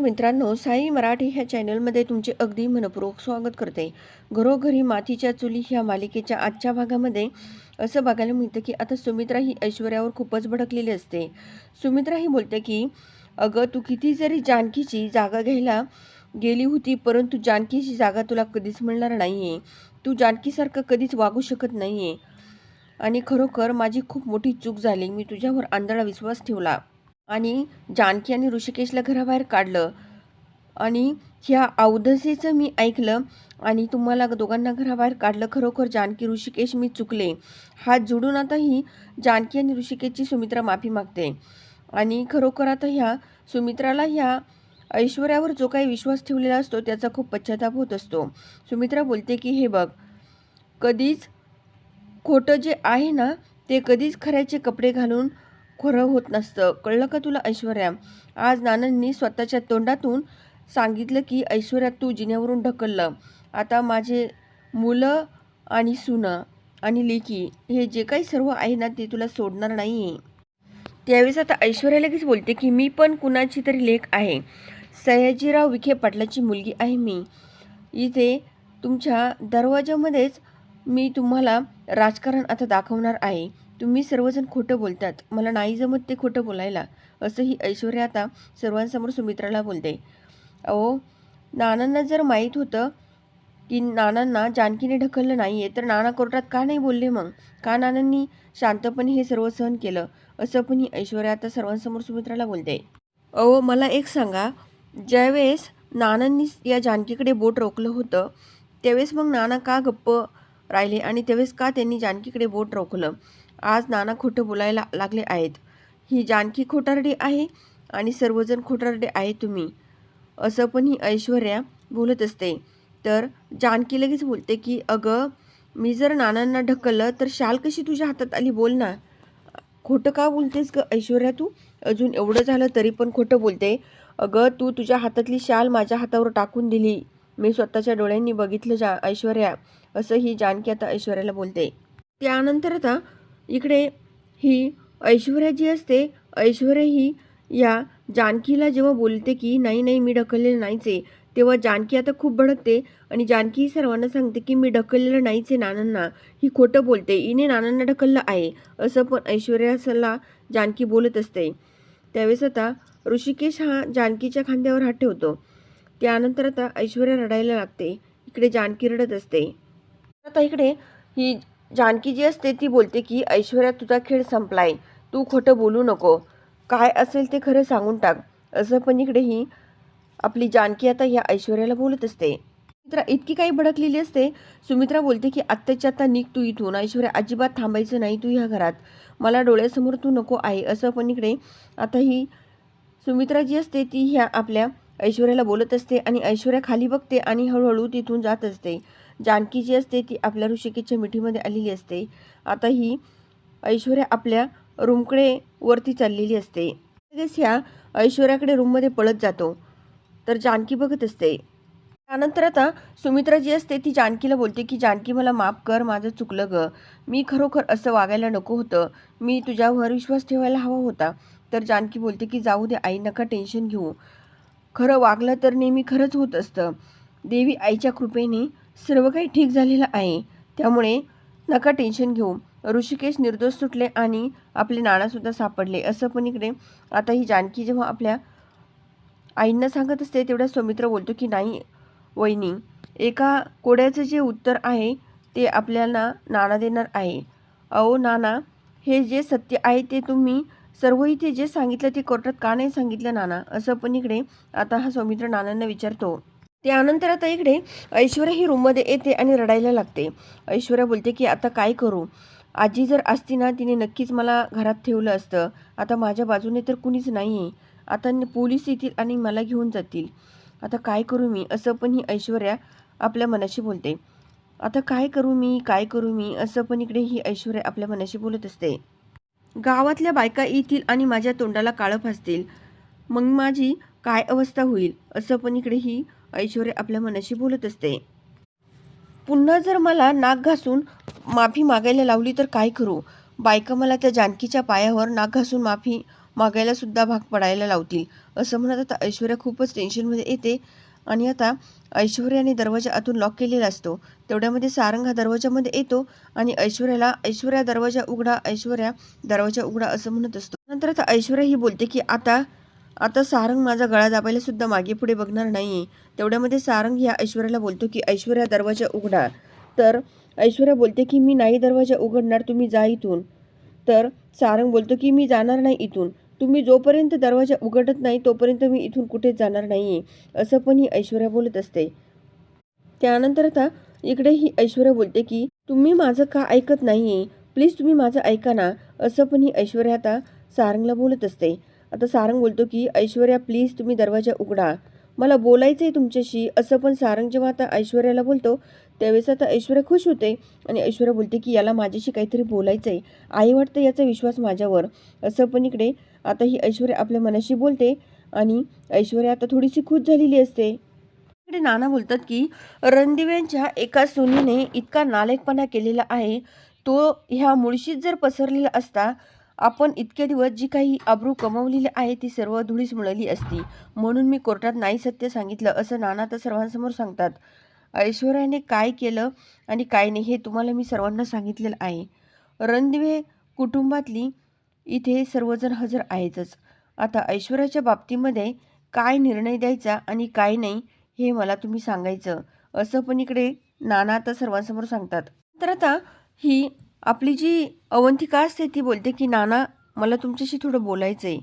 नमस्कार मित्रांनो साई मराठी ह्या चॅनलमध्ये तुमचे अगदी मनपूर्वक स्वागत करते. घरोघरी मातीच्या चुली ह्या मालिकेच्या आजच्या भागामध्ये असं बघायला मिळतं की आता सुमित्रा ही ऐश्वर्यावर खूपच भडकलेली असते. सुमित्रा ही बोलते की अगं तू किती जरी जानकीची जागा घ्यायला गेली होती परंतु जानकीची जागा तुला कधीच मिळणार नाही आहे तू जानकीसारखं कधीच वागू शकत नाही आहे आणि खरोखर माझी खूप मोठी चूक झाली. मी तुझ्यावर आंधळा विश्वास ठेवला. आणि जानकी आणि ऋषिकेशला घराबाहेर काढलं. आणि ह्या अवधसेचं मी ऐकलं आणि तुम्हाला दोघांना घराबाहेर काढलं खरोखर जानकी ऋषिकेश मी चुकले. हात जोडून आता ही जानकी आणि ऋषिकेशची सुमित्रा माफी मागते. आणि खरोखर आता ह्या सुमित्राला ह्या ऐश्वर्यावर जो काही विश्वास ठेवलेला असतो त्याचा खूप पश्चाताप होत असतो. सुमित्रा बोलते की हे बघ कधीच खोटं जे आहे ना ते कधीच खऱ्याचे कपडे घालून खरं होत नसतं. कळलं का तुला ऐश्वर्या? आज नानांनी स्वतःच्या तोंडातून सांगितलं की ऐश्वर्या तू जिन्यावरून ढकललं. आता माझे मुलं आणि सुनं आणि लेकी हे जे काही सर्व आहे ना ते तुला सोडणार नाही आहे त्यावेळेस आता ऐश्वर्या लगेच बोलते की मी पण कुणाची तरी लेख आहे. सयाजीराव विखे पाटलाची मुलगी आहे मी. इथे तुमच्या दरवाजामध्येच मी तुम्हाला राजकारण आता दाखवणार आहे. तुम्ही सर्वजण खोटं बोलतात. मला नाही जमत ते खोटं बोलायला. असंही ऐश्वर्या आता सर्वांसमोर सुमित्राला बोलते. अहो नानांना जर माहीत होतं की नानांना जानकीने ढकललं नाही आहे तर नाना कोर्टात का नाही बोलले मग? का नानांनी शांतपणे हे सर्व सहन केलं? असं पण ही ऐश्वर्या आता सर्वांसमोर सुमित्राला बोलते. अहो मला एक सांगा. ज्यावेळेस नानांनी या जानकीकडे बोट रोखलं होतं त्यावेळेस मग नाना का गप्प राहिले आणि त्यावेळेस का त्यांनी जानकीकडे बोट रोखलं? आज नाना खोटं बोलायला लागले आहेत. ही जानकी खोटारडी आहे आणि सर्वजण खोटारडे आहे तुम्ही. असं पण ही ऐश्वर्या बोलत असते. तर जानकी लगेच बोलते की अगं मी जर नानांना ढकललं तर शाल कशी तुझ्या हातात आली बोल ना. खोटं का बोलतेस ग ऐश्वर्या तू? अजून एवढं झालं तरी पण खोटं बोलते. अगं तू तुझ्या हातातली शाल माझ्या हातावर टाकून दिली. मी स्वतःच्या डोळ्यांनी बघितलं जा ऐश्वर्या. असं ही जानकी आता ऐश्वर्याला बोलते. त्यानंतर आता इकडे ही ऐश्वर्या जी असते ऐश्वर्या ही या जानकीला जेव्हा बोलते की नाही नाही मी ढकललेलं नाहीच आहे तेव्हा जानकी आता खूप भडकते आणि जानकी सर्वांना सांगते की मी ढकललेलं नाहीच आहे नानांना ही खोटं बोलते इने नानांना ढकललं आहे असं पण ऐश्वर्याला जानकी बोलत असते. त्यावेळेस आता ऋषिकेश हा जानकीच्या खांद्यावर हात ठेवतो. त्यानंतर आता ऐश्वर्या रडायला लागते. इकडे जानकी रडत असते. आता इकडे ही जानकी जी असते ती बोलते की ऐश्वर्या तुझा खेळ संपलाय. तू खोटं बोलू नको. काय असेल ते खरं सांगून टाक. असं पण इकडेही आपली जानकी आता या ऐश्वर्याला बोलत असते. सुमित्रा इतकी काही भडकलेली असते. सुमित्रा बोलते की आत्ताच्या आता निघ तू इथून. ऐश्वर्या अजिबात थांबायचं नाही तू ह्या घरात. मला डोळ्यासमोर तू नको आहे. असं पण इकडे आता ही सुमित्रा जी असते ती ह्या आपल्या ऐश्वर्याला बोलत असते आणि ऐश्वर्या खाली बघते आणि हळूहळू तिथून जात असते. जानकी जी असते ती आपल्या ऋषिकेच्या मिठीमध्ये आलेली असते. आता ही ऐश्वर्या आपल्या रूमकडे वरती चाललेली असते. लगेच ह्या ऐश्वर्याकडे रूममध्ये पळत जातो. तर जानकी बघत असते. त्यानंतर आता सुमित्रा जी असते ती जानकीला बोलते की जानकी मला माफ कर माझं चुकलं ग. मी खरोखर असं वागायला नको होतं. मी तुझ्यावर विश्वास ठेवायला हवा होता. तर जानकी बोलते की जाऊ दे आई नका टेन्शन घेऊ. खरं वागलं तर नेहमी खरंच होत असतं. देवी आईच्या कृपेने सर्व काही ठीक झालेलं आहे. त्यामुळे नका टेन्शन घेऊ. ऋषिकेश निर्दोष सुटले आणि आपले नाणासुद्धा सापडले. असं पण इकडे आता ही जानकी जेव्हा आपल्या आईंना सांगत असते तेवढ्या सौमित्र बोलतो की नाही वहिनी एका कोड्याचं जे उत्तर आहे ते आपल्याला नाना देणार आहे. अहो नाना हे जे सत्य आहे ते तुम्ही सर्व इथे जे सांगितलं ते कोर्टात का नाही सांगितलं नाना असं पण इकडे आता हा सौमित्र नानांना विचारतो. त्यानंतर आता इकडे ऐश्वर्या ही रूममध्ये येते आणि रडायला लागते. ऐश्वर्या बोलते की आता काय करू? आजी जर असती ना तिने नक्कीच मला घरात ठेवलं असतं. आता माझ्या बाजूने तर कुणीच नाही आहे आता पोलीस येतील आणि मला घेऊन जातील. आता काय करू मी? असं पण ही ऐश्वर्या आपल्या मनाशी बोलते. आता काय करू मी? काय करू मी? असं पण इकडे ही ऐश्वर्या आपल्या मनाशी बोलत असते. गावातल्या बायका येतील आणि माझ्या तोंडाला काळं फासतील मग माझी काय अवस्था होईल? असं पण इकडे ही ऐश्वर्या आपल्या मनाशी बोलत असते. पुन्हा जर मला नाक घासून माफी मागायला लावली तर काय करू? बायका मला त्या जानकीच्या पायावर नाक घासून माफी मागायला सुद्धा भाग पडायला लावतील. असं म्हणत आता ऐश्वर्या खूपच टेन्शनमध्ये येते. आणि आता ऐश्वर्याने दरवाजा आतून लॉक केलेला असतो. तेवढ्यामध्ये सारंग हा दरवाजामध्ये येतो आणि ऐश्वर्याला ऐश्वर्या दरवाजा उघडा ऐश्वर्या दरवाजा उघडा असं म्हणत असतो. नंतर आता ऐश्वर्या ही बोलते की आता आता सारंग माझा गळा दाबायला सुद्धा मागे पुढे बघणार नाही तेवढ्यामध्ये सारंग ह्या ऐश्वर्याला बोलतो की ऐश्वर्या दरवाजा उघडा. तर ऐश्वर्या बोलते की मी नाही दरवाजा उघडणार तुम्ही जा इथून. तर सारंग बोलतो की मी जाणार नाही इथून. तुम्ही जोपर्यंत दरवाजा उघडत नाही तोपर्यंत मी इथून कुठेच जाणार नाही असं पण ही ऐश्वर्या बोलत असते. त्यानंतर आता इकडे ही ऐश्वर्या बोलते की तुम्ही माझं का ऐकत नाही प्लीज तुम्ही माझं ऐका ना. असं पण ही ऐश्वर्या आता सारंगला बोलत असते. आता सारंग बोलतो की ऐश्वर्या प्लीज तुम्ही दरवाजा उघडा. मला बोलायचं आहे तुमच्याशी. असं पण सारंग जेव्हा आता ऐश्वर्याला बोलतो त्यावेळेस आता ऐश्वर्या खुश होते आणि ऐश्वर्या बोलते की याला माझ्याशी काहीतरी बोलायचं आहे आई वाटतं याचा विश्वास माझ्यावर. असं पण इकडे आता ही ऐश्वर्या आपल्या मनाशी बोलते आणि ऐश्वर्या आता थोडीशी खुश झालेली असते. इकडे नाना बोलतात की रणदिव्यांच्या एका सुनीने इतका नालेकपणा केलेला आहे. तो ह्या मुळशीत जर पसरलेला असता आपण इतके दिवस जी काही आबरू कमवलेली आहे ती सर्व धुळीस मिळाली असती. म्हणून मी कोर्टात नाही सत्य सांगितलं असं नाना तर सर्वांसमोर सांगतात. ऐश्वर्याने काय केलं आणि काय नाही हे तुम्हाला मी सर्वांना सांगितलेलं आहे. रणदिवे कुटुंबातली इथे सर्वजण हजर आहेतच. आता ऐश्वर्याच्या बाबतीमध्ये काय निर्णय द्यायचा आणि काय नाही हे मला तुम्ही सांगायचं असं पण इकडे नाना आता सर्वांसमोर सांगतात. तर आता ही आपली जी अवंतिका असते ती बोलते की नाना मला तुमच्याशी थोडं बोलायचं आहे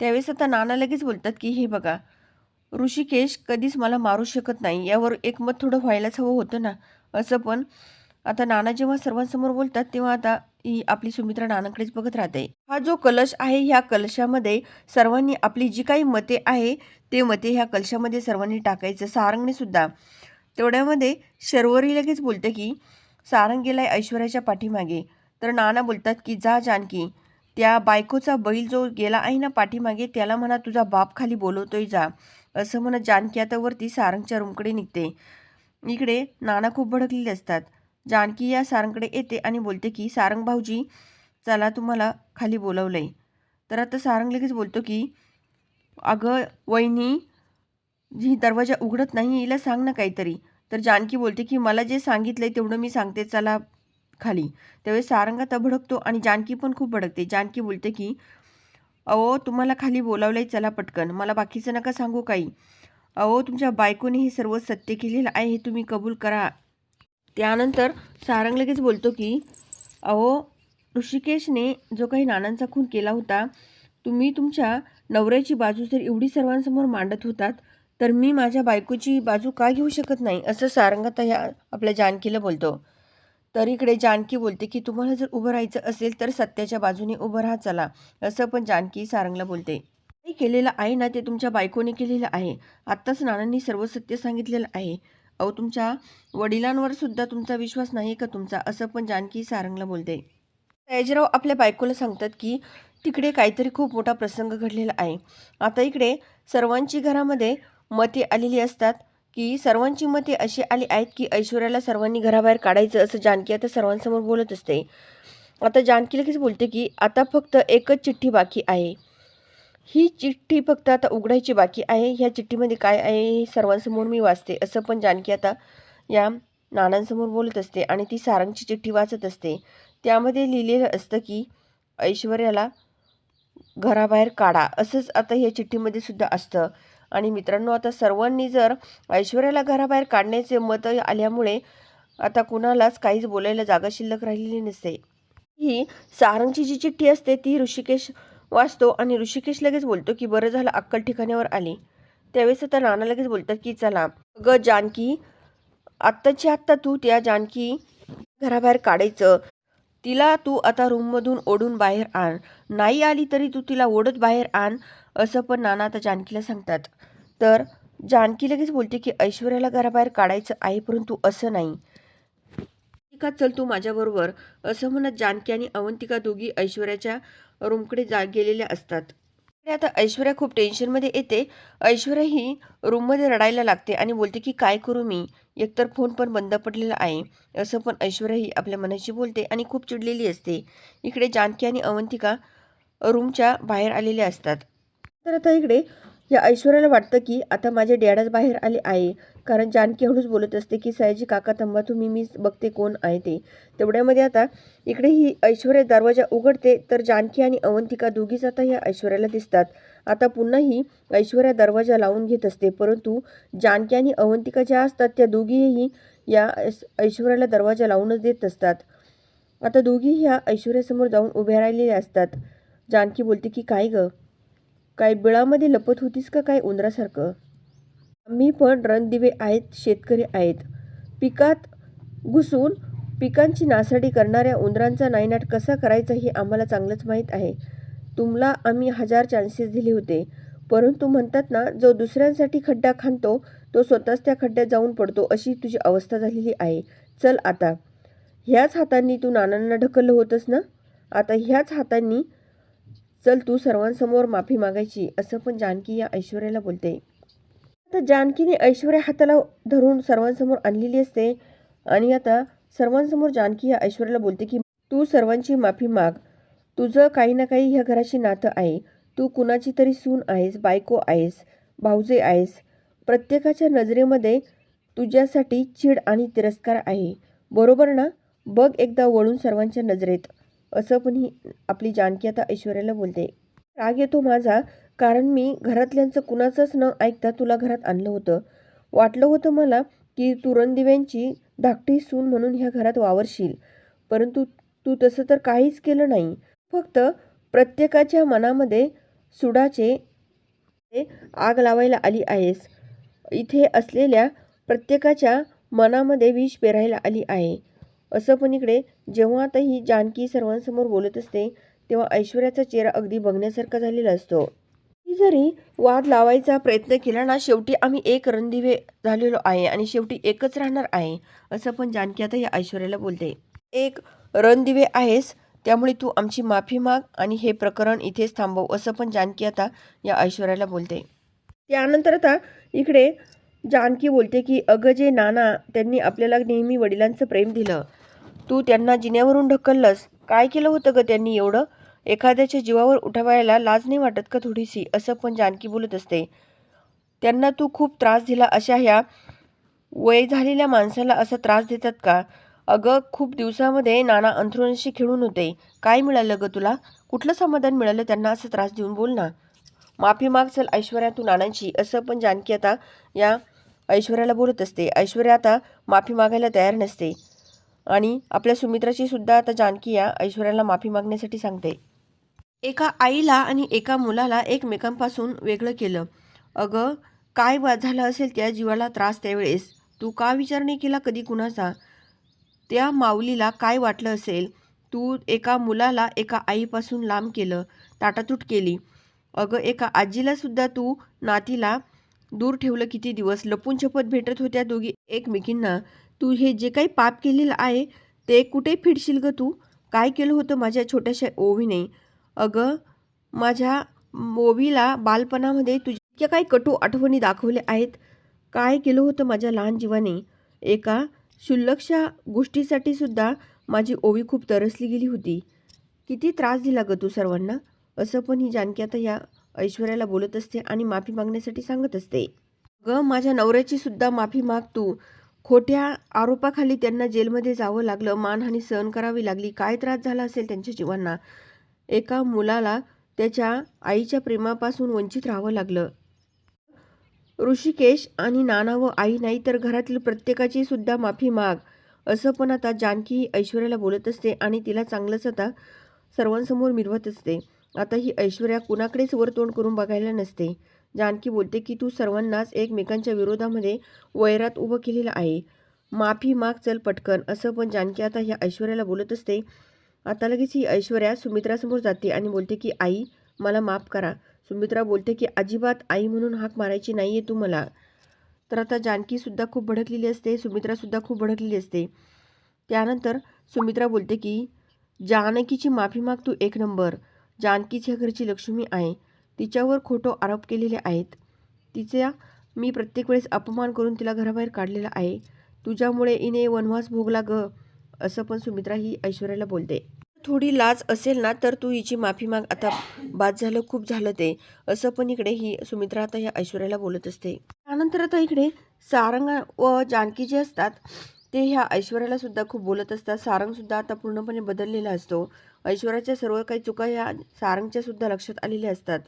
त्यावेळेस आता नाना लगेच बोलतात की हे बघा ऋषिकेश कधीच मला मारू शकत नाही. यावर एकमत थोडं व्हायलाच हवं होतं ना? असं पण आता नाना जेव्हा सर्वांसमोर बोलतात तेव्हा आता ही आपली सुमित्रा नानाकडेच बघत राहते. हा जो कलश आहे ह्या कलशामध्ये सर्वांनी आपली जी काही मते आहे ते मते ह्या कलशामध्ये सर्वांनी टाकायचं सारंगने सुद्धा तेवढ्यामध्ये शर्वरी लगेच बोलते की सारंग गेलाय ऐश्वर्याच्या पाठीमागे. तर नाना बोलतात की जा जानकी. त्या बायकोचा बैल जो गेला आहे ना पाठीमागे त्याला म्हणा तुझा बाप खाली बोलवतोय जा. असं म्हणत जानकी आता वरती सारंगच्या रूमकडे निघते. इकडे नाना खूप भडकलेले असतात. जानकी या सारंगकडे येते आणि बोलते की सारंग भाऊजी चला तुम्हाला खाली बोलवलंय. तर आता सारंग लगेच बोलतो की अगं वहिनी जी दरवाजा उघडत नाही हिला सांग ना काहीतरी. तर जानकी बोलते की मला जे सांगितलंय तेवढं मी सांगते चला खाली. त्यावेळेस सारंगा तभडकतो आणि जानकी पण खूप भडकते. जानकी बोलते की अहो तुम्हाला खाली बोलावलंय चला पटकन. मला बाकीचं नका सांगू काही. अहो तुमच्या बायकोने हे सर्व सत्य केलेलं आहे हे तुम्ही कबूल करा. त्यानंतर सारंग लगेच बोलतो की अहो ऋषिकेशने जो काही नानांचा खून केला होता तुम्ही तुमच्या नवऱ्याची बाजू जर एवढी सर्वांसमोर मांडत होतात तर मी माझ्या बायकोची बाजू का घेऊ शकत नाही असं सारंग ह्या आपल्या जानकीला बोलतो. तर इकडे जानकी बोलते की तुम्हाला जर उभं राहायचं असेल तर सत्याच्या बाजूने उभं राहा चला असं पण जानकी सारंगला बोलते. केलेलं आहे ना ते तुमच्या बायकोने केलेलं आहे. आत्ताच नानांनी सर्व सत्य सांगितलेलं आहे. अहो तुमच्या वडिलांवर सुद्धा तुमचा विश्वास नाही का तुमचा? असं पण जानकी सारंगला बोलते. सयाजीराव आपल्या बायकोला सांगतात की तिकडे काहीतरी खूप मोठा प्रसंग घडलेला आहे. आता इकडे सर्वांची घरामध्ये मते आलेली असतात की सर्वांची मते अशी आली आहेत की ऐश्वर्याला सर्वांनी घराबाहेर काढायचं असं जानकी आता सर्वांसमोर बोलत असते. आता जानकी लगेच बोलते की आता फक्त एकच चिठ्ठी बाकी आहे. ही चिठ्ठी फक्त आता उघडायची बाकी आहे. ह्या चिठ्ठीमध्ये काय आहे हे सर्वांसमोर मी वाचते. असं पण जानकी आता या नानांसमोर बोलत असते आणि ती सारंगची चिठ्ठी वाचत असते. त्यामध्ये लिहिलेलं असतं की ऐश्वर्याला घराबाहेर काढा. असंच आता ह्या चिठ्ठीमध्ये सुद्धा असतं. आणि मित्रांनो आता सर्वांनी जर ऐश्वर्याला घराबाहेर काढण्याचे मत आल्यामुळे आता कुणालाच काहीच बोलायला जागा शिल्लक राहिलेली नसते. ही सारंगची जी चिठ्ठी असते ती ऋषिकेश वाचतो आणि ऋषिकेश लगेच बोलतो की बरं झालं अक्कल ठिकाणावर आली. त्यावेळेस आता नाना लगेच बोलतात की चला ग जानकी आत्ताची आत्ता तू त्या जानकी घराबाहेर काढायचं. तिला तू आता रूममधून ओढून बाहेर आण. नाही आली तरी तू तिला ओढत बाहेर आण. असं पण नाना आता जानकीला सांगतात. तर जानकी लगेच बोलते की ऐश्वर्याला घराबाहेर काढायचं आहे परंतु असं नाही. अवंतिका चल तू माझ्याबरोबर. असं म्हणत जानकी आणि अवंतिका दोघी ऐश्वर्याच्या रूमकडे जा गेलेल्या असतात. आता ऐश्वर्या खूप टेन्शनमध्ये येते. ऐश्वर्या ही रूममध्ये रडायला लागते आणि बोलते की काय करू मी? एकतर फोन पण बंद पडलेला आहे. असं पण ऐश्वर्या ही आपल्या मनाशी बोलते आणि खूप चिडलेली असते. इकडे जानकी आणि अवंतिका रूमच्या बाहेर आलेल्या असतात. तर आता इकडे या ऐश्वर्याला वाटतं की आता माझे डॅडच बाहेर आले आहे. कारण जानकी हळूच बोलत असते की सयाजी काका थांबा तुम्ही मीच बघते कोण आहे ते. तेवढ्यामध्ये आता इकडे ही ऐश्वर्या दरवाजा उघडते तर जानकी आणि अवंतिका दोघीच आता या ऐश्वर्याला दिसतात. आता पुन्हा ही ऐश्वर्या दरवाजा लावून घेत असते परंतु जानकी आणि अवंतिका ज्या असतात त्या दोघीही या ऐश्वर्याला दरवाजा लावूनच देत असतात. आता दोघी ह्या ऐश्वर्यासमोर जाऊन उभ्या राहिलेल्या असतात. जानकी बोलते की काय गं? काय बिळामध्ये लपत होतीस का काय उंदरासारखं? आम्ही पण रणदिवे आहेत शेतकरी आहेत. पिकात घुसून पिकांची नासाडी करणाऱ्या उंदरांचा नायनाट कसा करायचा हे आम्हाला चांगलंच माहीत आहे. तुम्हाला आम्ही हजार चान्सेस दिले होते. परंतु म्हणतात ना जो दुसऱ्यांसाठी खड्डा खांदतो तो स्वतःच त्या खड्ड्यात जाऊन पडतो अशी तुझी अवस्था झालेली आहे. चल आता. ह्याच हातांनी तू नानांना ढकललं होतंस ना? आता ह्याच हातांनी चल तू सर्वांसमोर माफी मागायची असं पण जानकी या ऐश्वर्याला बोलते. आता जानकीने ऐश्वर्या हाताला धरून सर्वांसमोर आणलेली असते आणि आता सर्वांसमोर जानकी या ऐश्वर्याला बोलते की तू सर्वांची माफी माग. तुझं काही ना काही ह्या घराशी नातं आहे. तू कुणाची तरी सून आहेस बायको आहेस भाऊजे आहेस. प्रत्येकाच्या नजरेमध्ये तुझ्यासाठी चीड आणि तिरस्कार आहे. बरोबर ना? बघ एकदा वळून सर्वांच्या नजरेत. असं पण ही आपली जानकी आता ऐश्वर्याला बोलते. राग येतो माझा कारण मी घरातल्यांचं कुणाचंच न ऐकता तुला घरात आणलं होतं. वाटलं होतं मला की तू रणदिव्यांची धाकटी सून म्हणून ह्या घरात वावरशील परंतु तू तसं तर काहीच केलं नाही. फक्त प्रत्येकाच्या मनामध्ये सुडाचे आग लावायला आली आहेस. इथे असलेल्या प्रत्येकाच्या मनामध्ये विष पेरायला आली आहे. असं पण इकडे जेव्हा आता ही जानकी सर्वांसमोर बोलत असते तेव्हा ऐश्वर्याचा चेहरा अगदी बघण्यासारखा झालेला असतो. ती जरी वाद लावायचा प्रयत्न केला ना शेवटी आम्ही एक रणदिवे झालेलो आहे आणि शेवटी एकच राहणार आहे असं पण जानकी आता या ऐश्वर्याला बोलते. एक रणदिवे आहेस त्यामुळे तू आमची माफी माग आणि हे प्रकरण इथेच थांबव असं पण जानकी आता या ऐश्वर्याला बोलते. त्यानंतर आता इकडे जानकी बोलते की अगं जे नाना त्यांनी आपल्याला नेहमी वडिलांचं प्रेम दिलं. तू त्यांना जिन्यावरून ढकललंस? काय केलं होतं ग त्यांनी एवढं? एखाद्याच्या जीवावर उठवायला लाज नाही वाटत का थोडीशी? असं पण जानकी बोलत असते. त्यांना तू खूप त्रास दिला अशा ह्या वय झालेल्या माणसाला असा त्रास देतात का? अगं खूप दिवसामध्ये नाना अंथरुणाशी खेळून होते. काय मिळालं ग तुला? कुठलं समाधान मिळालं त्यांना असं त्रास देऊन? बोल ना. माफी माग चल ऐश्वर्या तू नानांची. असं पण जानकी आता या ऐश्वर्याला बोलत असते. ऐश्वर्या आता माफी मागायला तयार नसते. आणि आपल्या सुमित्राची सुद्धा आता जानकी या ऐश्वर्याला माफी मागण्यासाठी सांगते. एका आईला आणि एका मुलाला एकमेकांपासून वेगळं केलं. अगं काय वा झालं असेल त्या जीवाला त्रास त्यावेळेस? तू का विचार नाही केला कधी कुणाचा? त्या माऊलीला काय वाटलं असेल? तू एका मुलाला एका आईपासून लांब केलं ताटातूट केली. अगं एका आजीला सुद्धा तू नातीला दूर ठेवलं किती दिवस? लपून छपत भेटत होत्या दोघी एकमेकींना. तू हे जे काही पाप केलेलं आहे ते कुठे फिडशील ग तू? काय केलं होतं माझ्या छोट्याशा ओवीने? अगं माझ्या ओवीला बालपणामध्ये तुझ्या काही कटू आठवणी दाखवल्या आहेत. काय केलं होतं माझ्या लहान जीवाने? एका क्षुल्लकशा गोष्टीसाठी सुद्धा माझी ओवी खूप तरसली गेली होती. किती त्रास दिला ग तू सर्वांना? असं पण ही जानकी आता या ऐश्वर्याला बोलत असते आणि माफी मागण्यासाठी सांगत असते. ग माझ्या नवऱ्याची सुद्धा माफी माग तू. खोट्या आरोपाखाली त्यांना जेलमध्ये जावं लागलं मानहानी सहन करावी लागली. काय त्रास झाला असेल त्यांच्या जीवांना? एका मुलाला त्याच्या आईच्या प्रेमापासून वंचित राहावं लागलं. ऋषिकेश आणि नाना व आई नाही तर घरातील प्रत्येकाची सुद्धा माफी माग असं पण आता जानकी ऐश्वर्याला बोलत असते आणि तिला चांगलंच आता सर्वांसमोर मिरवत असते. आता ही ऐश्वर्या कुणाकडेच वर तोंड करून बघायला नसते. जानकी बोलते की तू सर्वांनाच एकमेकांच्या विरोधामध्ये वैरात उभं केलेलं आहे. माफी माग चल पटकन. असं पण जानकी आता ह्या ऐश्वर्याला बोलत असते. आता लगेच ही ऐश्वर्या सुमित्रासमोर जाते आणि बोलते की आई मला माफ करा. सुमित्रा बोलते की अजिबात आई म्हणून हाक मारायची नाही आहे तू मला. तर आता जानकीसुद्धा खूप भडकलेली असते. सुमित्रासुद्धा खूप भडकलेली असते. त्यानंतर सुमित्रा बोलते की जानकीची माफी माग तू एक नंबर. जानकीच्या घरची लक्ष्मी आहे. तिच्यावर खोटो आरोप केलेले आहेत. तिच्या मी प्रत्येक वेळेस अपमान करून तिला घराबाहेर काढलेला आहे. तुझ्यामुळे इने वनवास भोगला ग असं पण सुमित्रा ही ऐश्वर्याला बोलते. थोडी लाज असेल ना तर तू हिची माफी माग. आता बाद झालं खूप झालं ते. असं पण इकडे ही सुमित्रा आता ह्या ऐश्वर्याला बोलत असते. त्यानंतर आता इकडे सारंग व जानकी जे असतात ते ह्या ऐश्वर्याला सुद्धा खूप बोलत असतात. सारंगसुद्धा आता पूर्णपणे बदललेला असतो. ऐश्वर्याच्या सर्व काही चुका ह्या सारंगच्या सुद्धा लक्षात आलेल्या असतात.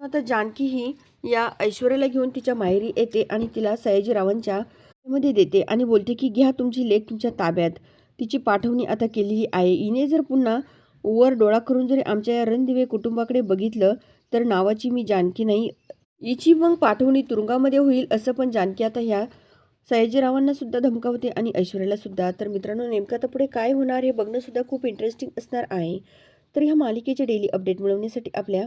आता जानकी ही या ऐश्वर्याला घेऊन तिच्या माहेरी येते आणि तिला सयाजीरावांच्या मध्ये देते आणि बोलते की घ्या तुमची लेख तुमच्या ताब्यात. तिची पाठवणी आता केलेली आहे. हिने जर पुन्हा वर डोळा करून जरी आमच्या या रणदिवे कुटुंबाकडे बघितलं तर नावाची मी जानकी नाही. हिची मग पाठवणी तुरुंगामध्ये होईल असं पण जानकी आता ह्या सयाजीरावांना सुद्धा धमकावते आणि ऐश्वर्याला सुद्धा. तर मित्रांनो नेमकं आता पुढे काय होणार हे बघणंसुद्धा खूप इंटरेस्टिंग असणार आहे. तर ह्या मालिकेचे डेली अपडेट मिळवण्यासाठी आपल्या